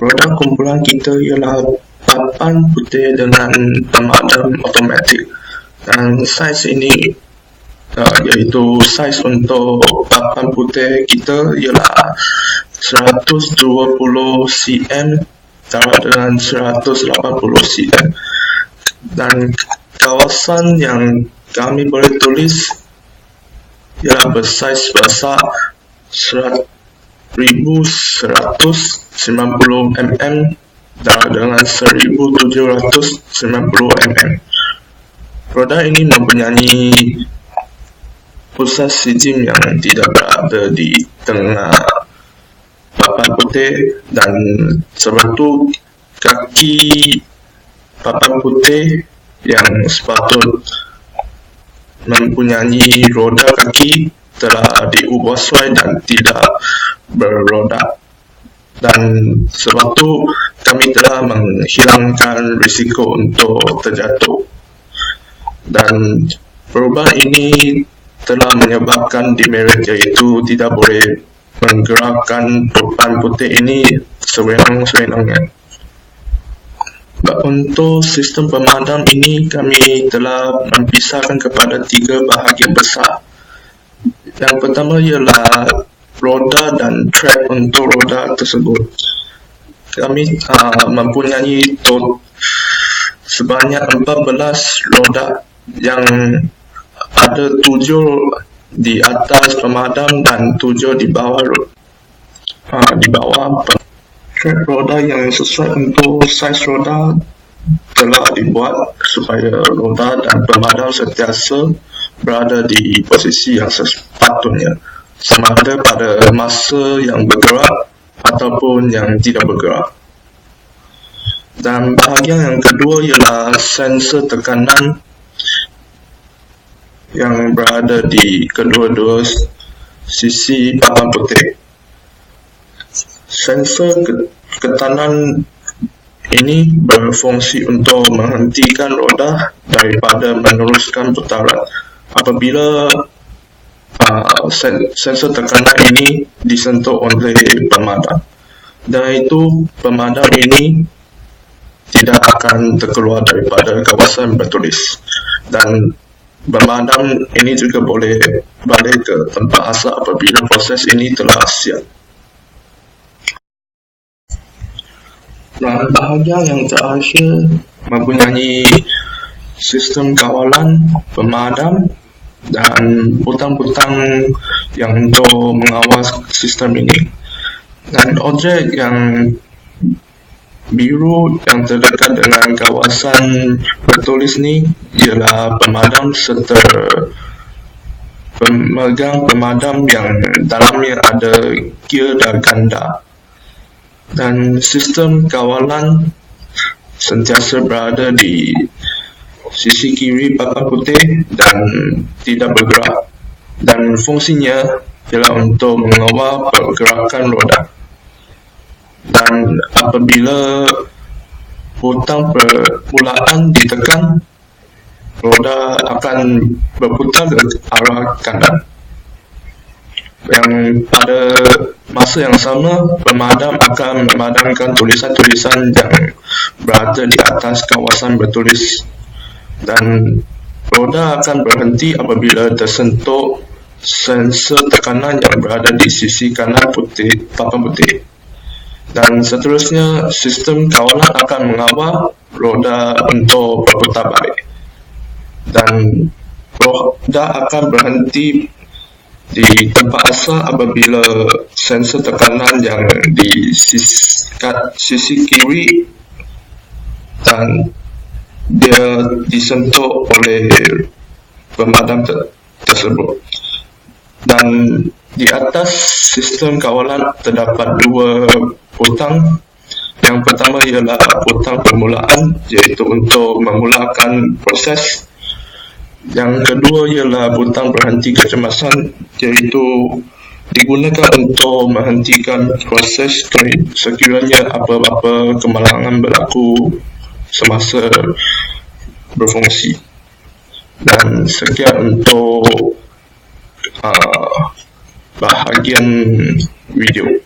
Produk kumpulan kita ialah papan putih dengan pemadam automatik. Dan saiz ini uh, iaitu saiz untuk papan putih kita ialah 120 cm darab dengan 180 cm. Dan kawasan yang kami boleh tulis ialah bersaiz besar 1190 mm dan dengan 1790 mm. Produk ini mempunyai pusat sijim yang tidak berada di tengah papan putih dan sebab itu kaki papan putih yang sepatut mempunyai roda kaki telah diubah sesuai dan tidak berodak dan sebab itu kami telah menghilangkan risiko untuk terjatuh dan perubahan ini telah menyebabkan demerit iaitu tidak boleh menggerakkan papan putih ini sewenang-wenangnya. Untuk sistem pemadam ini kami telah mempisahkan kepada tiga bahagian besar. Yang pertama ialah roda dan track untuk roda tersebut. Kami uh, mempunyai tot sebanyak 14 roda yang ada tujuh di atas pemadam dan tujuh di bawah uh, di bawah track roda yang sesuai untuk saiz roda telah dibuat supaya roda dan pemadam sentiasa berada di posisi yang sepatutnya sama ada pada masa yang bergerak ataupun yang tidak bergerak. Dan bahagian yang kedua ialah sensor tekanan yang berada di kedua-dua sisi papan putih. Sensor ketanan ini berfungsi untuk menghentikan roda daripada meneruskan putaran apabila uh, sensor tekanan ini disentuh oleh pemadam. Dan itu pemadam ini tidak akan terkeluar daripada kawasan bertulis. Dan pemadam ini juga boleh balik ke tempat asal apabila proses ini telah siap. Dan bahagian yang terakhir mempunyai sistem kawalan pemadam dan butang-butang yang untuk mengawal sistem ini. Dan objek yang biru yang terdekat dengan kawasan bertulis ni ialah pemadam serta pemegang pemadam yang dalamnya ada gear dan ganda. Dan sistem kawalan sentiasa berada di sisi kiri papan putih dan tidak bergerak. Dan fungsinya ialah untuk mengawal pergerakan roda. Dan apabila butang permulaan ditekan roda akan berputar ke arah kanan. Yang pada masa yang sama pemadam akan memadamkan tulisan-tulisan yang berada di atas kawasan bertulis dan roda akan berhenti apabila tersentuh sensor tekanan yang berada di sisi kanan putih papan putih. Dan seterusnya sistem kawalan akan mengawal roda untuk berputar balik dan roda akan berhenti di tempat asal apabila sensor tekanan yang di sisi, sisi kiri dan dia disentuh oleh pemadam ter- tersebut. Dan di atas sistem kawalan terdapat dua butang yang pertama ialah butang permulaan iaitu untuk memulakan proses. Yang kedua ialah butang berhenti kecemasan iaitu digunakan untuk menghentikan proses sekiranya apa-apa kemalangan berlaku semasa berfungsi. Dan sekian untuk uh, bahagian video